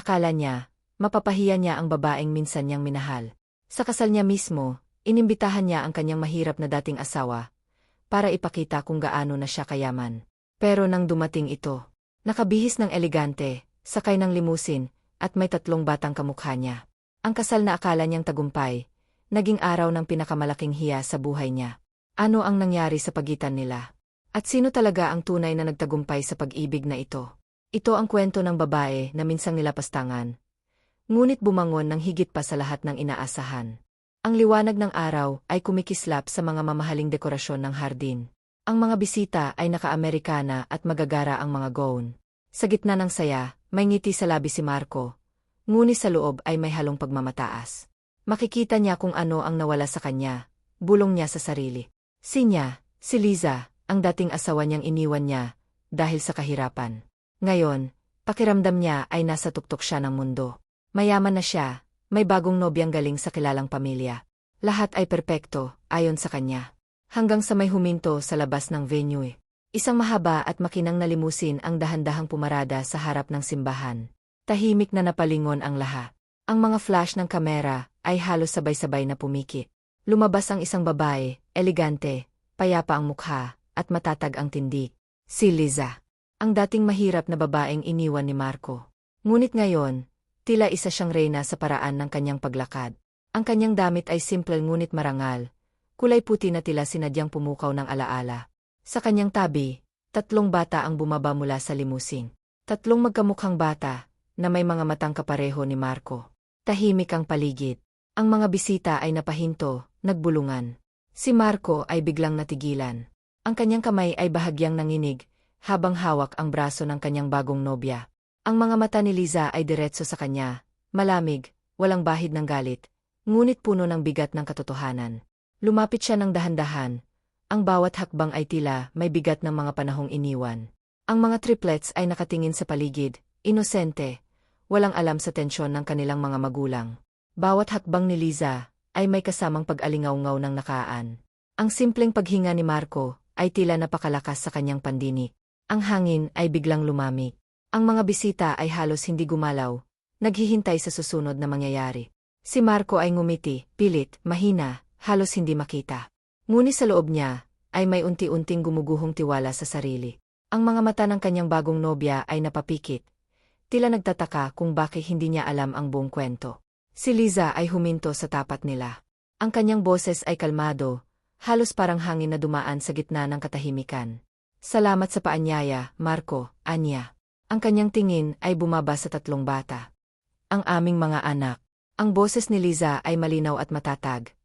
Akala niya, mapapahiya niya ang babaeng minsan niyang minahal. Sa kasal niya mismo, inimbitahan niya ang kanyang mahirap na dating asawa para ipakita kung gaano na siya kayaman. Pero nang dumating ito, nakabihis ng elegante, sakay ng limusin, at may tatlong batang kamukha niya. Ang kasal na akala niyang tagumpay, naging araw ng pinakamalaking hiya sa buhay niya. Ano ang nangyari sa pagitan nila? At sino talaga ang tunay na nagtagumpay sa pag-ibig na ito? Ito ang kwento ng babae na minsang nilapastangan. Ngunit bumangon ng higit pa sa lahat ng inaasahan. Ang liwanag ng araw ay kumikislap sa mga mamahaling dekorasyon ng hardin. Ang mga bisita ay naka-Amerikana at magagara ang mga gown. Sa gitna ng saya, may ngiti sa labi si Marco. Ngunit sa loob ay may halong pagmamataas. Makikita niya kung ano ang nawala sa kanya. Bulong niya sa sarili. Si niya, si Liza, ang dating asawa niyang iniwan niya, dahil sa kahirapan. Ngayon, pakiramdam niya ay nasa tuktok siya ng mundo. Mayaman na siya, may bagong nobyang galing sa kilalang pamilya. Lahat ay perpekto, ayon sa kanya. Hanggang sa may huminto sa labas ng venue. Isang mahaba at makinang na limusin ang dahan-dahang pumarada sa harap ng simbahan. Tahimik na napalingon ang lahat. Ang mga flash ng kamera ay halos sabay-sabay na pumikit. Lumabas ang isang babae, elegante, payapa ang mukha, at matatag ang tindig. Si Liza. Ang dating mahirap na babaeng iniwan ni Marco. Ngunit ngayon, tila isa siyang reyna sa paraan ng kanyang paglakad. Ang kanyang damit ay simple ngunit marangal. Kulay puti na tila sinadyang pumukaw ng alaala. Sa kanyang tabi, tatlong bata ang bumaba mula sa limusing. Tatlong magkamukhang bata, na may mga matang kapareho ni Marco. Tahimik ang paligid. Ang mga bisita ay napahinto, nagbulungan. Si Marco ay biglang natigilan. Ang kanyang kamay ay bahagyang nanginig, habang hawak ang braso ng kanyang bagong nobya. Ang mga mata ni Liza ay diretso sa kanya, malamig, walang bahid ng galit, ngunit puno ng bigat ng katotohanan. Lumapit siya ng dahan-dahan. Ang bawat hakbang ay tila may bigat ng mga panahong iniwan. Ang mga triplets ay nakatingin sa paligid, inosente, walang alam sa tensyon ng kanilang mga magulang. Bawat hakbang ni Liza ay may kasamang pag-alingaw-ngaw ng nakaan. Ang simpleng paghinga ni Marco ay tila napakalakas sa kanyang pandinik. Ang hangin ay biglang lumamig. Ang mga bisita ay halos hindi gumalaw, naghihintay sa susunod na mangyayari. Si Marco ay ngumiti, pilit, mahina, halos hindi makita. Ngunit sa loob niya, ay may unti-unting gumuguhong tiwala sa sarili. Ang mga mata ng kanyang bagong nobya ay napapikit. Tila nagtataka kung bakit hindi niya alam ang buong kwento. Si Liza ay huminto sa tapat nila. Ang kanyang boses ay kalmado, halos parang hangin na dumaan sa gitna ng katahimikan. Salamat sa paanyaya, Marco, Anya. Ang kanyang tingin ay bumaba sa tatlong bata. Ang aming mga anak. Ang boses ni Liza ay malinaw at matatag.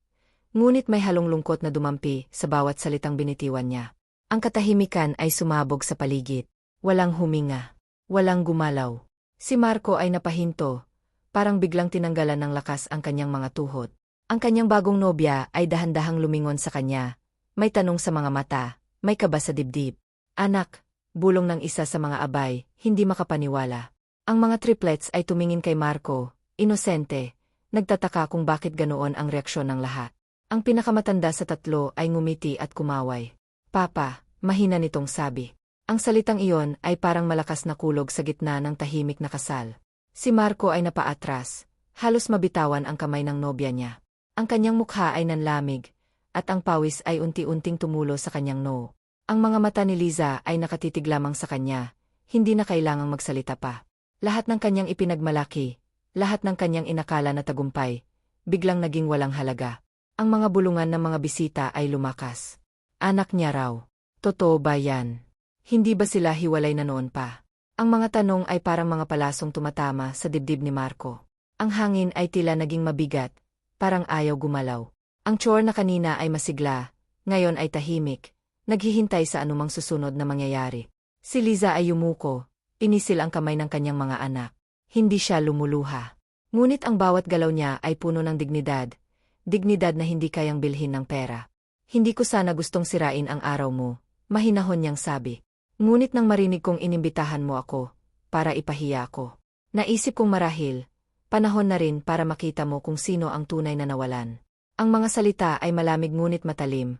Ngunit may halong lungkot na dumampi sa bawat salitang binitiwan niya. Ang katahimikan ay sumabog sa paligid. Walang huminga. Walang gumalaw. Si Marco ay napahinto, parang biglang tinanggalan ng lakas ang kanyang mga tuhod. Ang kanyang bagong nobya ay dahan-dahang lumingon sa kanya. May tanong sa mga mata, may kaba sa dibdib. Anak, bulong ng isa sa mga abay, hindi makapaniwala. Ang mga triplets ay tumingin kay Marco, inosente, nagtataka kung bakit ganoon ang reaksyon ng lahat. Ang pinakamatanda sa tatlo ay ngumiti at kumaway. Papa, mahina nitong sabi. Ang salitang iyon ay parang malakas na kulog sa gitna ng tahimik na kasal. Si Marco ay napaatras, halos mabitawan ang kamay ng nobya niya. Ang kanyang mukha ay nanlamig, at ang pawis ay unti-unting tumulo sa kanyang noo. Ang mga mata ni Liza ay nakatitig lamang sa kanya, hindi na kailangang magsalita pa. Lahat ng kanyang ipinagmalaki, lahat ng kanyang inakala na tagumpay, biglang naging walang halaga. Ang mga bulungan ng mga bisita ay lumakas. Anak niya raw. Totoo ba yan? Hindi ba sila hiwalay na noon pa? Ang mga tanong ay parang mga palasong tumatama sa dibdib ni Marco. Ang hangin ay tila naging mabigat, parang ayaw gumalaw. Ang chore na kanina ay masigla, ngayon ay tahimik, naghihintay sa anumang susunod na mangyayari. Si Liza ay yumuko, inisil ang kamay ng kanyang mga anak. Hindi siya lumuluha. Ngunit ang bawat galaw niya ay puno ng dignidad, dignidad na hindi kayang bilhin ng pera. Hindi ko sana gustong sirain ang araw mo, mahinahon niyang sabi. Ngunit nang marinig kong inimbitahan mo ako, para ipahiya ko. Naisip kong marahil, panahon na rin para makita mo kung sino ang tunay na nawalan. Ang mga salita ay malamig ngunit matalim,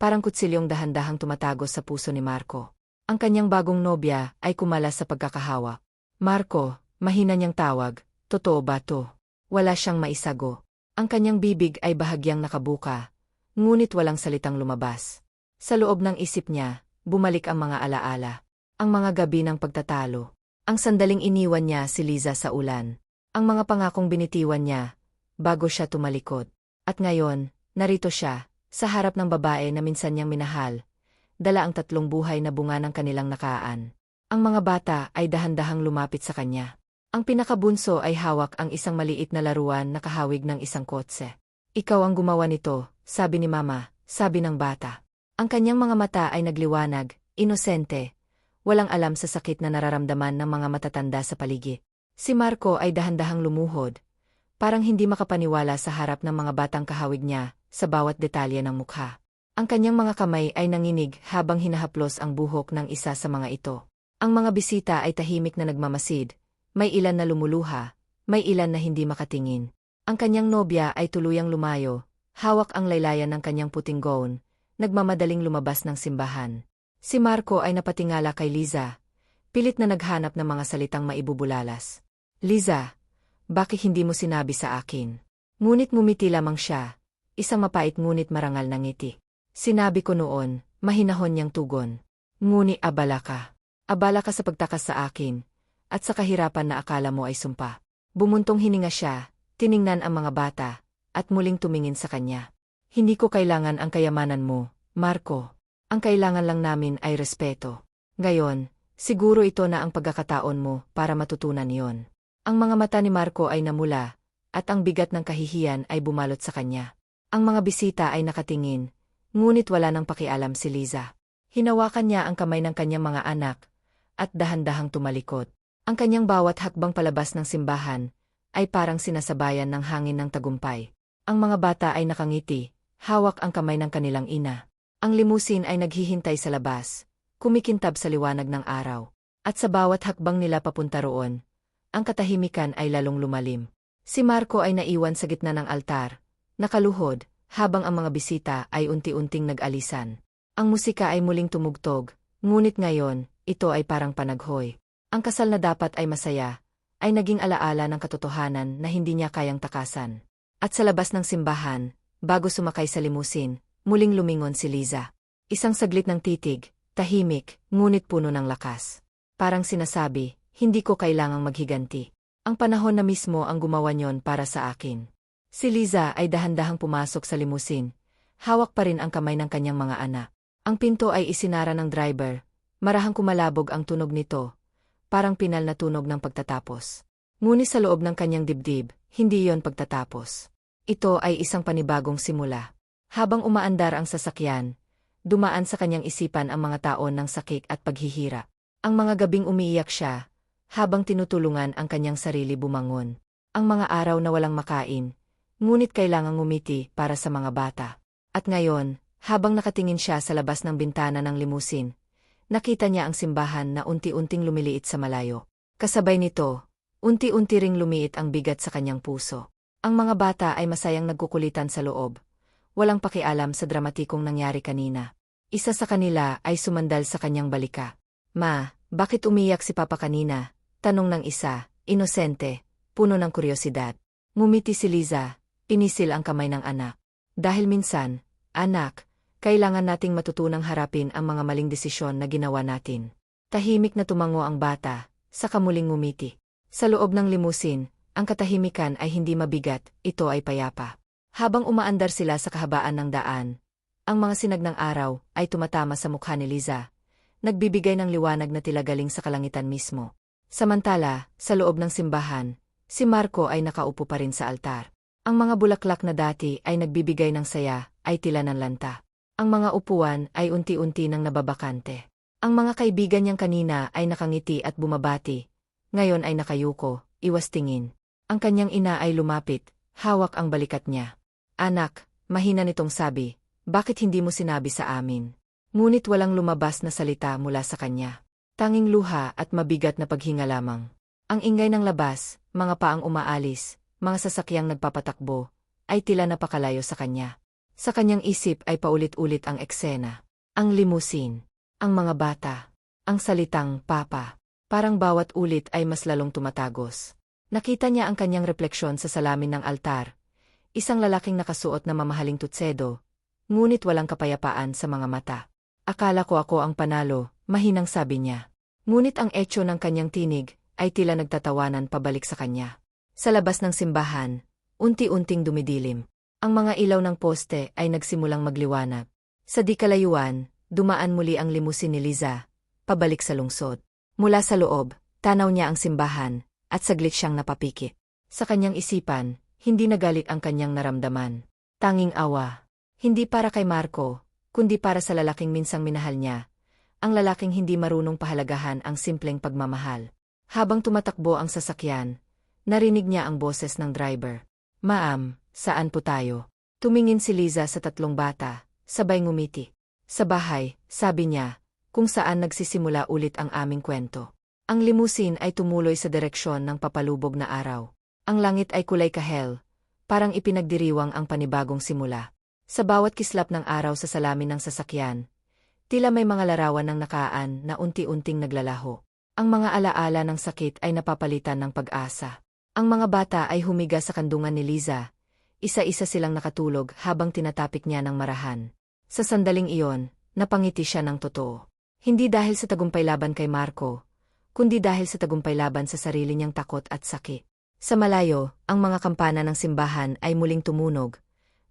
parang kutsilyong dahan-dahang tumatagos sa puso ni Marco. Ang kanyang bagong nobya ay kumalas sa pagkakahawak. Marco, Mahina niyang tawag, totoo ba to? Wala siyang maisago. Ang kanyang bibig ay bahagyang nakabuka, ngunit walang salitang lumabas. Sa loob ng isip niya, bumalik ang mga alaala. Ang mga gabi ng pagtatalo. Ang sandaling iniwan niya si Liza sa ulan. Ang mga pangakong binitiwan niya, bago siya tumalikod. At ngayon, narito siya, sa harap ng babae na minsan niyang minahal. Dala ang tatlong buhay na bunga ng kanilang nakaan. Ang mga bata ay dahan-dahang lumapit sa kanya. Ang pinakabunso ay hawak ang isang maliit na laruan na kahawig ng isang kotse. Ikaw ang gumawa nito, sabi ni mama, sabi ng bata. Ang kanyang mga mata ay nagliwanag, inosente. Walang alam sa sakit na nararamdaman ng mga matatanda sa paligid. Si Marco ay dahan-dahang lumuhod. Parang hindi makapaniwala sa harap ng mga batang kahawig niya, sa bawat detalye ng mukha. Ang kanyang mga kamay ay nanginig habang hinahaplos ang buhok ng isa sa mga ito. Ang mga bisita ay tahimik na nagmamasid, may ilan na lumuluha, may ilan na hindi makatingin. Ang kanyang nobya ay tuluyang lumayo, hawak ang laylayan ng kanyang puting gown, nagmamadaling lumabas ng simbahan. Si Marco ay napatingala kay Liza, pilit na naghanap ng mga salitang maibubulalas. Liza, bakit hindi mo sinabi sa akin? Ngunit ngumiti lamang siya, isang mapait ngunit marangal na ngiti. Sinabi ko noon, mahinahon niyang tugon. Nguni abala ka. Abala ka sa pagtakas sa akin, at sa kahirapan na akala mo ay sumpa. Bumuntong hininga siya, tiningnan ang mga bata, at muling tumingin sa kanya. Hindi ko kailangan ang kayamanan mo, Marco. Ang kailangan lang namin ay respeto. Ngayon, siguro ito na ang pagkakataon mo para matutunan yon. Ang mga mata ni Marco ay namula, at ang bigat ng kahihiyan ay bumalot sa kanya. Ang mga bisita ay nakatingin, ngunit wala nang pakialam si Liza. Hinawakan niya ang kamay ng kanyang mga anak, at dahan-dahang tumalikod. Ang kanyang bawat hakbang palabas ng simbahan ay parang sinasabayan ng hangin ng tagumpay. Ang mga bata ay nakangiti, hawak ang kamay ng kanilang ina. Ang limusin ay naghihintay sa labas, kumikintab sa liwanag ng araw. At sa bawat hakbang nila papunta roon, ang katahimikan ay lalong lumalim. Si Marco ay naiwan sa gitna ng altar, nakaluhod, habang ang mga bisita ay unti-unting nag-alisan. Ang musika ay muling tumugtog, ngunit ngayon, ito ay parang panaghoy. Ang kasal na dapat ay masaya, ay naging alaala ng katotohanan na hindi niya kayang takasan. At sa labas ng simbahan, bago sumakay sa limusin, muling lumingon si Liza. Isang saglit ng titig, tahimik, ngunit puno ng lakas. Parang sinasabi, hindi ko kailangang maghiganti. Ang panahon na mismo ang gumawa niyon para sa akin. Si Liza ay dahan-dahang pumasok sa limusin. Hawak pa rin ang kamay ng kanyang mga anak. Ang pinto ay isinara ng driver. Marahang kumalabog ang tunog nito, parang pinal na tunog ng pagtatapos. Ngunit sa loob ng kanyang dibdib, hindi yon pagtatapos. Ito ay isang panibagong simula. Habang umaandar ang sasakyan, dumaan sa kanyang isipan ang mga taon ng sakik at paghihira. Ang mga gabing umiiyak siya, habang tinutulungan ang kanyang sarili bumangon. Ang mga araw na walang makain, ngunit kailangang ngumiti para sa mga bata. At ngayon, habang nakatingin siya sa labas ng bintana ng limusin, nakita niya ang simbahan na unti-unting lumiliit sa malayo. Kasabay nito, unti-unti ring lumiit ang bigat sa kanyang puso. Ang mga bata ay masayang nagkukulitan sa loob. Walang pakialam sa dramatikong nangyari kanina. Isa sa kanila ay sumandal sa kanyang balika. Ma, bakit umiyak si Papa kanina? Tanong ng isa, inosente, puno ng kuryosidad. Ngumiti si Liza, pinisil ang kamay ng anak. Dahil minsan, anak, kailangan nating matutunang harapin ang mga maling desisyon na ginawa natin. Tahimik na tumango ang bata, sa kamuling ngumiti. Sa loob ng limusin, ang katahimikan ay hindi mabigat, ito ay payapa. Habang umaandar sila sa kahabaan ng daan, ang mga sinag ng araw ay tumatama sa mukha ni Liza, nagbibigay ng liwanag na tila galing sa kalangitan mismo. Samantala, sa loob ng simbahan, si Marco ay nakaupo pa rin sa altar. Ang mga bulaklak na dati ay nagbibigay ng saya, ay tila ng lanta. Ang mga upuan ay unti-unti nang nababakante. Ang mga kaibigan niyang kanina ay nakangiti at bumabati. Ngayon ay nakayuko, iwas tingin. Ang kanyang ina ay lumapit, hawak ang balikat niya. Anak, mahina nitong sabi, bakit hindi mo sinabi sa amin? Ngunit walang lumabas na salita mula sa kanya. Tanging luha at mabigat na paghinga lamang. Ang ingay ng labas, mga paang umaalis, mga sasakyang nagpapatakbo, ay tila napakalayo sa kanya. Sa kanyang isip ay paulit-ulit ang eksena. Ang limusin, ang mga bata, ang salitang papa. Parang bawat ulit ay mas lalong tumatagos. Nakita niya ang kanyang refleksyon sa salamin ng altar. Isang lalaking nakasuot na mamahaling tutsedo, ngunit walang kapayapaan sa mga mata. Akala ko ako ang panalo, mahinang sabi niya. Ngunit ang etyo ng kanyang tinig ay tila nagtatawanan pabalik sa kanya. Sa labas ng simbahan, unti-unting dumidilim. Ang mga ilaw ng poste ay nagsimulang magliwanag. Sa di kalayuan, dumaan muli ang limusin ni Liza, pabalik sa lungsod. Mula sa loob, tanaw niya ang simbahan, at saglit siyang napapikit. Sa kanyang isipan, hindi nagalit ang kanyang naramdaman. Tanging awa. Hindi para kay Marco, kundi para sa lalaking minsang minahal niya. Ang lalaking hindi marunong pahalagahan ang simpleng pagmamahal. Habang tumatakbo ang sasakyan, narinig niya ang boses ng driver. Maam, saan po tayo? Tumingin si Liza sa tatlong bata, sabay ngumiti. Sa bahay, sabi niya, kung saan nagsisimula ulit ang aming kwento. Ang limusin ay tumuloy sa direksyon ng papalubog na araw. Ang langit ay kulay kahel, parang ipinagdiriwang ang panibagong simula. Sa bawat kislap ng araw sa salamin ng sasakyan, tila may mga larawan ng nakaan na unti-unting naglalaho. Ang mga alaala ng sakit ay napapalitan ng pag-asa. Ang mga bata ay humiga sa kandungan ni Liza. Isa-isa silang nakatulog habang tinatapik niya ng marahan. Sa sandaling iyon, napangiti siya ng totoo. Hindi dahil sa tagumpay laban kay Marco, kundi dahil sa tagumpay laban sa sarili niyang takot at sakit. Sa malayo, ang mga kampana ng simbahan ay muling tumunog,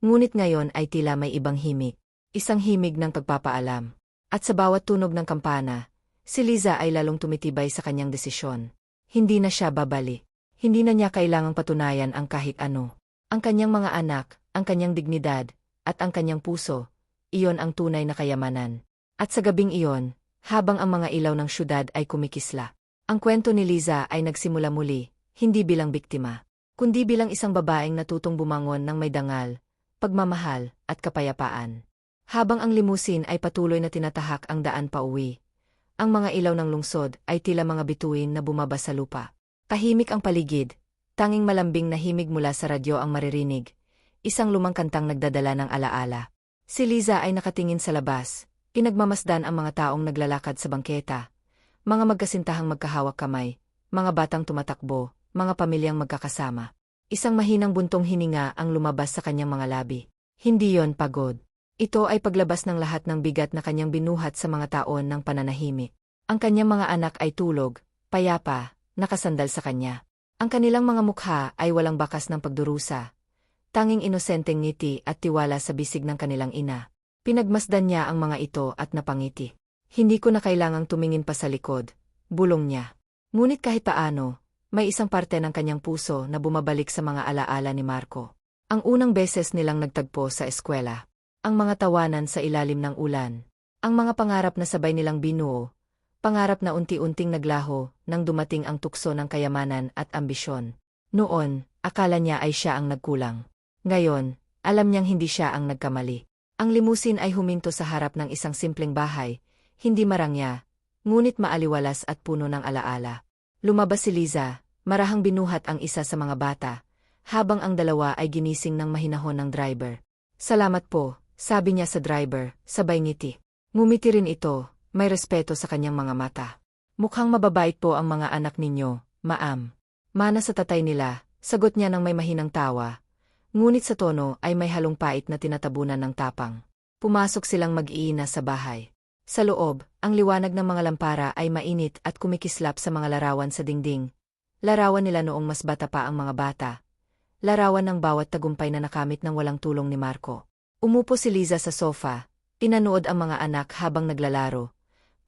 ngunit ngayon ay tila may ibang himig. Isang himig ng pagpapaalam. At sa bawat tunog ng kampana, si Liza ay lalong tumitibay sa kanyang desisyon. Hindi na siya babali. Hindi na niya kailangang patunayan ang kahit ano. Ang kanyang mga anak, ang kanyang dignidad, at ang kanyang puso, iyon ang tunay na kayamanan. At sa gabing iyon, habang ang mga ilaw ng syudad ay kumikisla. Ang kwento ni Liza ay nagsimula muli, hindi bilang biktima, kundi bilang isang babaeng natutong bumangon ng may dangal, pagmamahal, at kapayapaan. Habang ang limusin ay patuloy na tinatahak ang daan pa uwi, ang mga ilaw ng lungsod ay tila mga bituin na bumaba sa lupa. Tahimik ang paligid, tanging malambing na himig mula sa radyo ang maririnig, isang lumang kantang nagdadala ng alaala. Si Liza ay nakatingin sa labas, Pinagmamasdan ang mga taong naglalakad sa bangketa, mga magkasintahang magkahawak kamay, mga batang tumatakbo, mga pamilyang magkakasama. Isang mahinang buntong hininga ang lumabas sa kanyang mga labi. Hindi yon pagod. Ito ay paglabas ng lahat ng bigat na kanyang binuhat sa mga taon ng pananahimik. Ang kanyang mga anak ay tulog, payapa, nakasandal sa kanya. Ang kanilang mga mukha ay walang bakas ng pagdurusa. Tanging inosenteng ngiti at tiwala sa bisig ng kanilang ina. Pinagmasdan niya ang mga ito at napangiti. Hindi ko na kailangang tumingin pa sa likod, bulong niya. Ngunit kahit paano, may isang parte ng kanyang puso na bumabalik sa mga alaala ni Marco. Ang unang beses nilang nagtagpo sa eskwela. Ang mga tawanan sa ilalim ng ulan. Ang mga pangarap na sabay nilang binuo. Pangarap na unti-unting naglaho nang dumating ang tukso ng kayamanan at ambisyon. Noon, akala niya ay siya ang nagkulang. Ngayon, alam niyang hindi siya ang nagkamali. Ang limusin ay huminto sa harap ng isang simpleng bahay, hindi marangya, ngunit maaliwalas at puno ng alaala. Lumabas si Liza, marahang binuhat ang isa sa mga bata, habang ang dalawa ay ginising ng mahinahon ng driver. Salamat po, sabi niya sa driver, sabay ngiti. Ngumiti rin ito, may respeto sa kanyang mga mata. Mukhang mababait po ang mga anak ninyo, maam. Mana sa tatay nila, sagot niya ng may mahinang tawa, Ngunit sa tono ay may halong pait na tinatabunan ng tapang. Pumasok silang mag-iina sa bahay. Sa loob, ang liwanag ng mga lampara ay mainit at kumikislap sa mga larawan sa dingding. Larawan nila noong mas bata pa ang mga bata. Larawan ng bawat tagumpay na nakamit ng walang tulong ni Marco. Umupo si Liza sa sofa, pinanood ang mga anak habang naglalaro.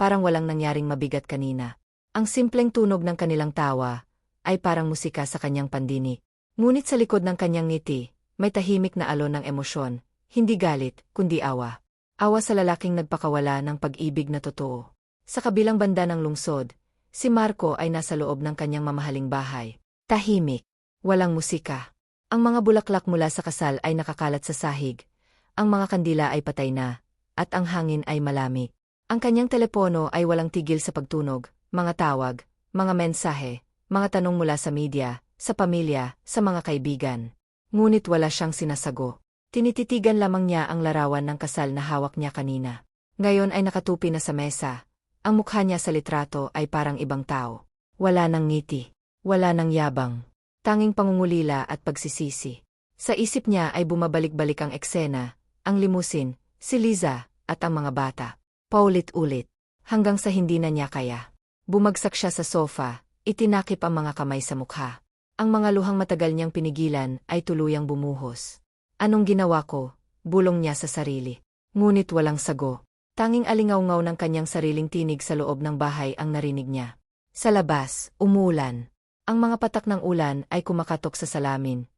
Parang walang nangyaring mabigat kanina. Ang simpleng tunog ng kanilang tawa ay parang musika sa kanyang pandini. Ngunit sa likod ng kanyang ngiti, may tahimik na alon ng emosyon, hindi galit, kundi awa. Awa sa lalaking nagpakawala ng pag-ibig na totoo. Sa kabilang banda ng lungsod, si Marco ay nasa loob ng kanyang mamahaling bahay. Tahimik. Walang musika. Ang mga bulaklak mula sa kasal ay nakakalat sa sahig. Ang mga kandila ay patay na. At ang hangin ay malamig. Ang kanyang telepono ay walang tigil sa pagtunog, mga tawag, mga mensahe, mga tanong mula sa media, sa pamilya, sa mga kaibigan. Ngunit wala siyang sinasago. Tinititigan lamang niya ang larawan ng kasal na hawak niya kanina. Ngayon ay nakatupi na sa mesa, Ang mukha niya sa litrato ay parang ibang tao. Wala nang ngiti. Wala nang yabang. Tanging pangungulila at pagsisisi. Sa isip niya ay bumabalik-balik ang eksena, ang limusin, si Liza, at ang mga bata. Paulit-ulit. Hanggang sa hindi na niya kaya. Bumagsak siya sa sofa, itinakip ang mga kamay sa mukha. Ang mga luhang matagal niyang pinigilan ay tuluyang bumuhos. Anong ginawa ko? Bulong niya sa sarili. Ngunit walang sago. Tanging alingaw-ngaw ng kanyang sariling tinig sa loob ng bahay ang narinig niya. Sa labas, umuulan. Ang mga patak ng ulan ay kumakatok sa salamin.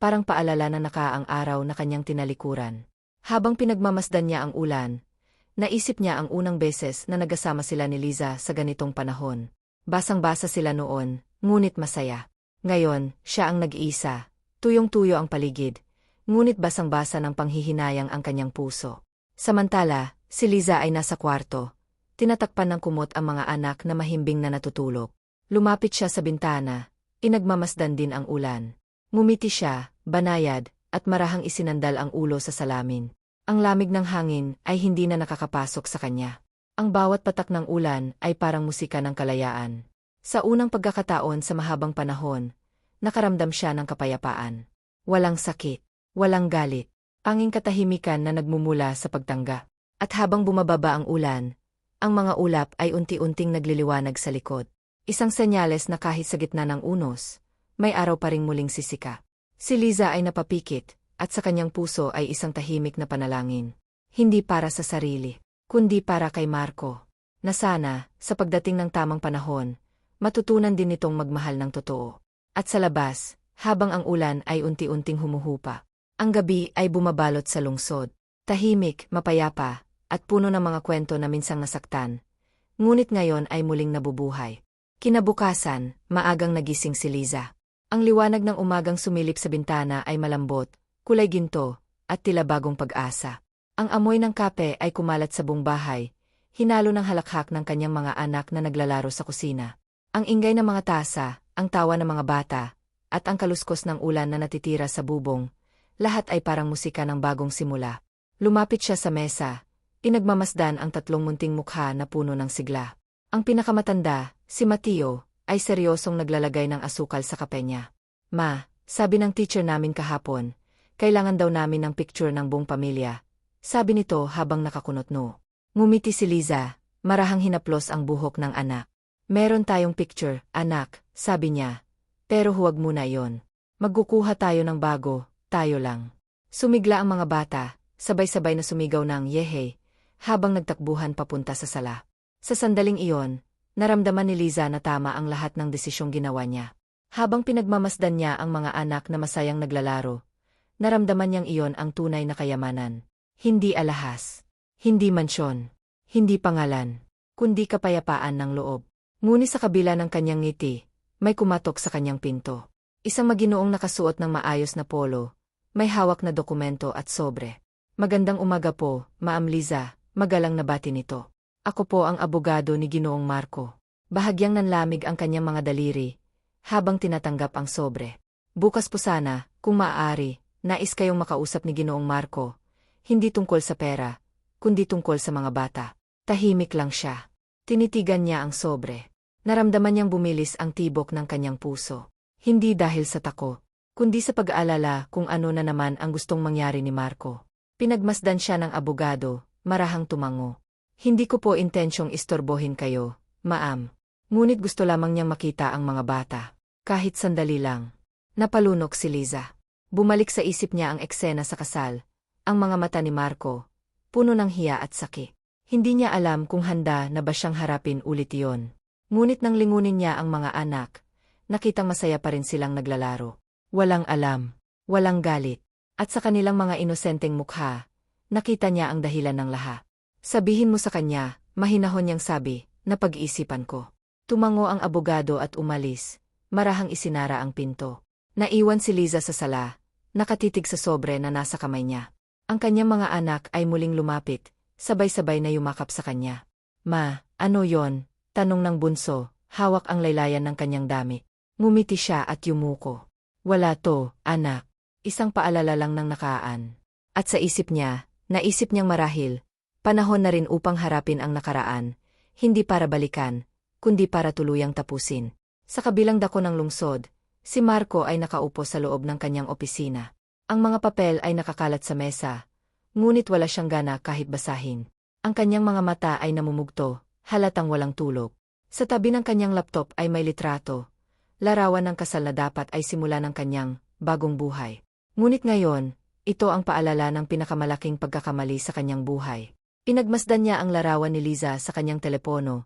Parang paalala na nakaang araw na kanyang tinalikuran. Habang pinagmamasdan niya ang ulan, naisip niya ang unang beses na nagasama sila ni Liza sa ganitong panahon. Basang-basa sila noon, ngunit masaya. Ngayon, siya ang nag-iisa. Tuyong-tuyo ang paligid. Ngunit basang-basa ng panghihinayang ang kanyang puso. Samantala, si Liza ay nasa kwarto. Tinatakpan ng kumot ang mga anak na mahimbing na natutulog. Lumapit siya sa bintana. Inagmamasdan din ang ulan. Ngumiti siya, banayad, at marahang isinandal ang ulo sa salamin. Ang lamig ng hangin ay hindi na nakakapasok sa kanya. Ang bawat patak ng ulan ay parang musika ng kalayaan. Sa unang pagkakataon sa mahabang panahon, nakaramdam siya ng kapayapaan. Walang sakit, walang galit, anging katahimikan na nagmumula sa pagtangga. At habang bumababa ang ulan, ang mga ulap ay unti-unting nagliliwanag sa likod. Isang senyales na kahit sa gitna ng unos, may araw pa ring muling sisika. Si Liza ay napapikit, at sa kanyang puso ay isang tahimik na panalangin. Hindi para sa sarili, kundi para kay Marco. Na sana, sa pagdating ng tamang panahon, matutunan din nitong magmahal ng totoo. At sa labas, habang ang ulan ay unti-unting humuhupa, ang gabi ay bumabalot sa lungsod. Tahimik, mapayapa, at puno ng mga kwento na minsang nasaktan. Ngunit ngayon ay muling nabubuhay. Kinabukasan, maagang nagising si Liza. Ang liwanag ng umagang sumilip sa bintana ay malambot, kulay ginto, at tila bagong pag-asa. Ang amoy ng kape ay kumalat sa buong bahay, hinalo ng halakhak ng kanyang mga anak na naglalaro sa kusina. Ang ingay ng mga tasa, ang tawa ng mga bata, at ang kaluskos ng ulan na natitira sa bubong, lahat ay parang musika ng bagong simula. Lumapit siya sa mesa, inagmamasdan ang tatlong munting mukha na puno ng sigla. Ang pinakamatanda, si Mateo, ay seryosong naglalagay ng asukal sa kape niya. Ma, sabi ng teacher namin kahapon, kailangan daw namin ng picture ng buong pamilya. Sabi nito habang nakakunot no. Ngumiti si Liza, marahang hinaplos ang buhok ng anak. Meron tayong picture, anak, sabi niya. Pero huwag muna yon. Magkukuha tayo ng bago, tayo lang. Sumigla ang mga bata, sabay-sabay na sumigaw ng yehe, habang nagtakbuhan papunta sa sala. Sa sandaling iyon, naramdaman ni Liza na tama ang lahat ng desisyong ginawa niya. Habang pinagmamasdan niya ang mga anak na masayang naglalaro, naramdaman niyang iyon ang tunay na kayamanan. Hindi alahas, hindi mansyon, hindi pangalan, kundi kapayapaan ng loob. Ngunit sa kabila ng kanyang ngiti, may kumatok sa kanyang pinto. Isang maginoong nakasuot ng maayos na polo, may hawak na dokumento at sobre. Magandang umaga po, Maam Liza, magalang na bati nito. Ako po ang abogado ni Ginoong Marco. Bahagyang nanlamig ang kanyang mga daliri, habang tinatanggap ang sobre. Bukas po sana, kung maaari, nais kayong makausap ni Ginoong Marco. Hindi tungkol sa pera, kundi tungkol sa mga bata. Tahimik lang siya. Tinitigan niya ang sobre. Naramdaman niyang bumilis ang tibok ng kanyang puso. Hindi dahil sa tako, kundi sa pag-aalala kung ano na naman ang gustong mangyari ni Marco. Pinagmasdan siya ng abogado, marahang tumango. Hindi ko po intensyong istorbohin kayo, maam. Ngunit gusto lamang niyang makita ang mga bata. Kahit sandali lang. Napalunok si Liza. Bumalik sa isip niya ang eksena sa kasal. Ang mga mata ni Marco. Puno ng hiya at saki. Hindi niya alam kung handa na ba siyang harapin ulit iyon. Ngunit nang lingunin niya ang mga anak, nakitang masaya pa rin silang naglalaro. Walang alam, walang galit, at sa kanilang mga inosenteng mukha, nakita niya ang dahilan ng lahat. Sabihin mo sa kanya, mahinahon niyang sabi, na pag-iisipan ko. Tumango ang abogado at umalis, marahang isinara ang pinto. Naiwan si Liza sa sala, nakatitig sa sobre na nasa kamay niya. Ang kanyang mga anak ay muling lumapit, sabay-sabay na yumakap sa kanya. Ma, ano yon? Tanong ng bunso, hawak ang laylayan ng kanyang dami. Ngumiti siya at yumuko. Wala to, anak. Isang paalala lang ng nakaan. At sa isip niya, naisip niyang marahil, panahon na rin upang harapin ang nakaraan, hindi para balikan, kundi para tuluyang tapusin. Sa kabilang dako ng lungsod, si Marco ay nakaupo sa loob ng kanyang opisina. Ang mga papel ay nakakalat sa mesa, ngunit wala siyang gana kahit basahin. Ang kanyang mga mata ay namumugto, halatang walang tulog. Sa tabi ng kanyang laptop ay may litrato. Larawan ng kasal na dapat ay simula ng kanyang bagong buhay. Ngunit ngayon, ito ang paalala ng pinakamalaking pagkakamali sa kanyang buhay. Pinagmasdan niya ang larawan ni Liza sa kanyang telepono.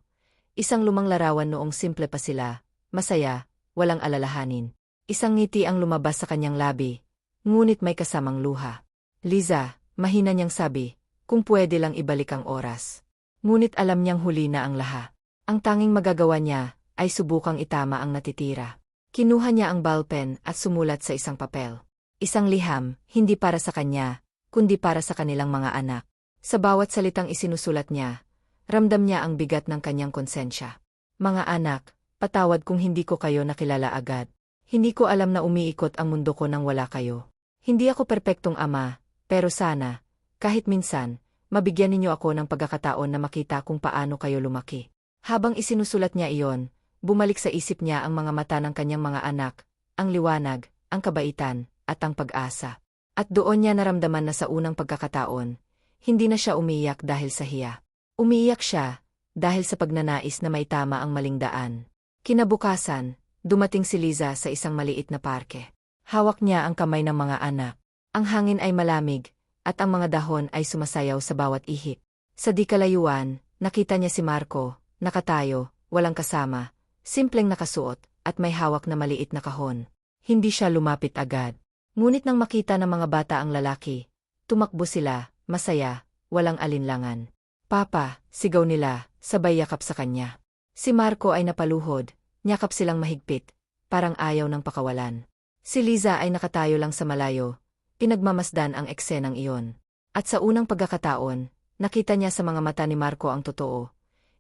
Isang lumang larawan noong simple pa sila, masaya, walang alalahanin. Isang ngiti ang lumabas sa kanyang labi, ngunit may kasamang luha. Liza, mahina niyang sabi, kung pwede lang ibalik ang oras. Ngunit alam niyang huli na ang laha. Ang tanging magagawa niya ay subukang itama ang natitira. Kinuha niya ang ballpen at sumulat sa isang papel. Isang liham, hindi para sa kanya, kundi para sa kanilang mga anak. Sa bawat salitang isinusulat niya, ramdam niya ang bigat ng kanyang konsensya. Mga anak, patawad kung hindi ko kayo nakilala agad. Hindi ko alam na umiikot ang mundo ko nang wala kayo. Hindi ako perpektong ama, pero sana, kahit minsan, mabigyan ninyo ako ng pagkakataon na makita kung paano kayo lumaki. Habang isinusulat niya iyon, bumalik sa isip niya ang mga mata ng kanyang mga anak, ang liwanag, ang kabaitan, at ang pag-asa. At doon niya naramdaman na sa unang pagkakataon, hindi na siya umiyak dahil sa hiya. Umiiyak siya dahil sa pagnanais na may tama ang maling daan. Kinabukasan, dumating si Liza sa isang maliit na parke. Hawak niya ang kamay ng mga anak. Ang hangin ay malamig, at ang mga dahon ay sumasayaw sa bawat ihip. Sa di kalayuan, nakita niya si Marco, nakatayo, walang kasama, simpleng nakasuot, at may hawak na maliit na kahon. Hindi siya lumapit agad. Ngunit nang makita ng mga bata ang lalaki, tumakbo sila, masaya, walang alinlangan. Papa, sigaw nila, sabay yakap sa kanya. Si Marco ay napaluhod, nyakap silang mahigpit, parang ayaw ng pakawalan. Si Liza ay nakatayo lang sa malayo, pinagmamasdan ang eksenang iyon. At sa unang pagkakataon, nakita niya sa mga mata ni Marco ang totoo.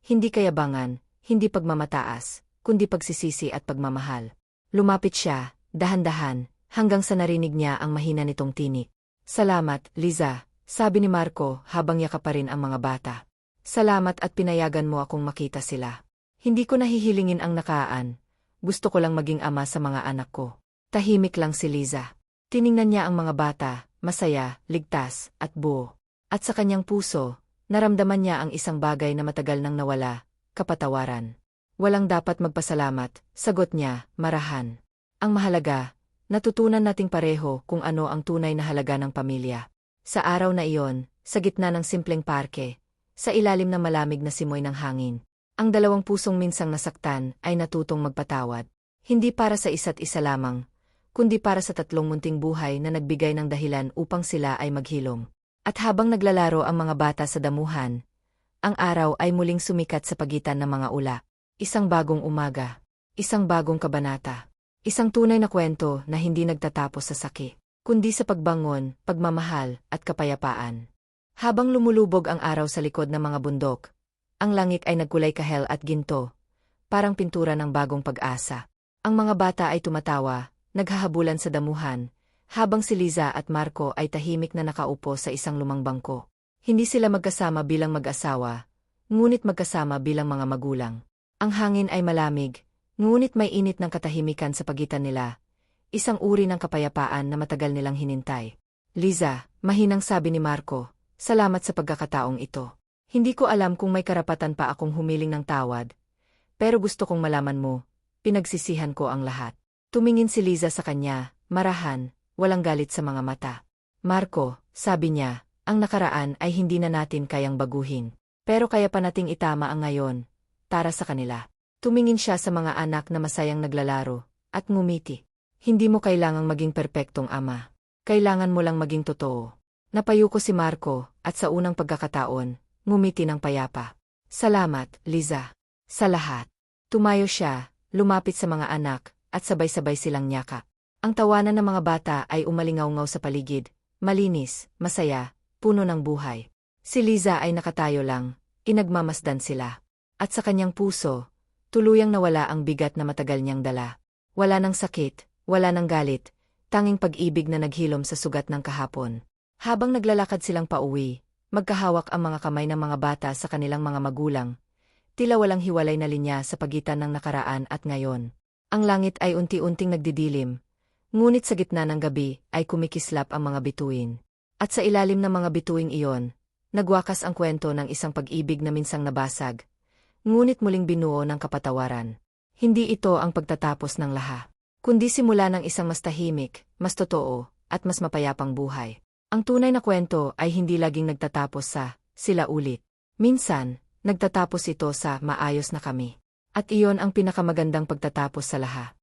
Hindi kayabangan, hindi pagmamataas, kundi pagsisisi at pagmamahal. Lumapit siya, dahan-dahan, hanggang sa narinig niya ang mahina nitong tinik. Salamat, Liza, sabi ni Marco habang yakap pa rin ang mga bata. Salamat at pinayagan mo akong makita sila. Hindi ko nahihilingin ang nakaan. Gusto ko lang maging ama sa mga anak ko. Tahimik lang si Liza. Tiningnan niya ang mga bata, masaya, ligtas, at buo. At sa kanyang puso, naramdaman niya ang isang bagay na matagal nang nawala, kapatawaran. Walang dapat magpasalamat, sagot niya, marahan. Ang mahalaga, natutunan nating pareho kung ano ang tunay na halaga ng pamilya. Sa araw na iyon, sa gitna ng simpleng parke, sa ilalim ng malamig na simoy ng hangin, ang dalawang pusong minsang nasaktan ay natutong magpatawad. Hindi para sa isa't isa lamang, kundi para sa tatlong munting buhay na nagbigay ng dahilan upang sila ay maghilom. At habang naglalaro ang mga bata sa damuhan, ang araw ay muling sumikat sa pagitan ng mga ula. Isang bagong umaga, isang bagong kabanata, isang tunay na kwento na hindi nagtatapos sa sakit kundi sa pagbangon, pagmamahal, at kapayapaan. Habang lumulubog ang araw sa likod ng mga bundok, ang langit ay nagkulay kahel at ginto, parang pintura ng bagong pag-asa. Ang mga bata ay tumatawa, naghahabulan sa damuhan, habang si Liza at Marco ay tahimik na nakaupo sa isang lumang bangko. Hindi sila magkasama bilang mag-asawa, ngunit magkasama bilang mga magulang. Ang hangin ay malamig, ngunit may init ng katahimikan sa pagitan nila, Isang uri ng kapayapaan na matagal nilang hinintay. Liza, mahinang sabi ni Marco, salamat sa pagkakataong ito. Hindi ko alam kung may karapatan pa akong humiling ng tawad. Pero gusto kong malaman mo, pinagsisihan ko ang lahat. Tumingin si Liza sa kanya, marahan, walang galit sa mga mata. Marco, sabi niya, ang nakaraan ay hindi na natin kayang baguhin. Pero kaya pa nating itama ang ngayon, para sa kanila. Tumingin siya sa mga anak na masayang naglalaro, at ngumiti. Hindi mo kailangang maging perpektong ama. Kailangan mo lang maging totoo. Napayuko si Marco, at sa unang pagkakataon, ngumiti ng payapa. Salamat, Liza. Sa lahat. Tumayo siya, lumapit sa mga anak, at sabay-sabay silang nyaka. Ang tawanan ng mga bata ay umalingaw-ngaw sa paligid, malinis, masaya, puno ng buhay. Si Liza ay nakatayo lang, inagmamasdan sila. At sa kanyang puso, tuluyang nawala ang bigat na matagal niyang dala. Wala ng sakit, wala nang galit, tanging pag-ibig na naghilom sa sugat ng kahapon. Habang naglalakad silang pauwi, magkahawak ang mga kamay ng mga bata sa kanilang mga magulang, tila walang hiwalay na linya sa pagitan ng nakaraan at ngayon. Ang langit ay unti-unting nagdidilim, ngunit sa gitna ng gabi ay kumikislap ang mga bituin. At sa ilalim ng mga bituing iyon, nagwakas ang kwento ng isang pag-ibig na minsang nabasag, ngunit muling binuo ng kapatawaran. Hindi ito ang pagtatapos ng laha, kundi simula ng isang mas tahimik, mas totoo, at mas mapayapang buhay. Ang tunay na kwento ay hindi laging nagtatapos sa sila ulit. Minsan, nagtatapos ito sa maayos na kami. At iyon ang pinakamagandang pagtatapos sa laha.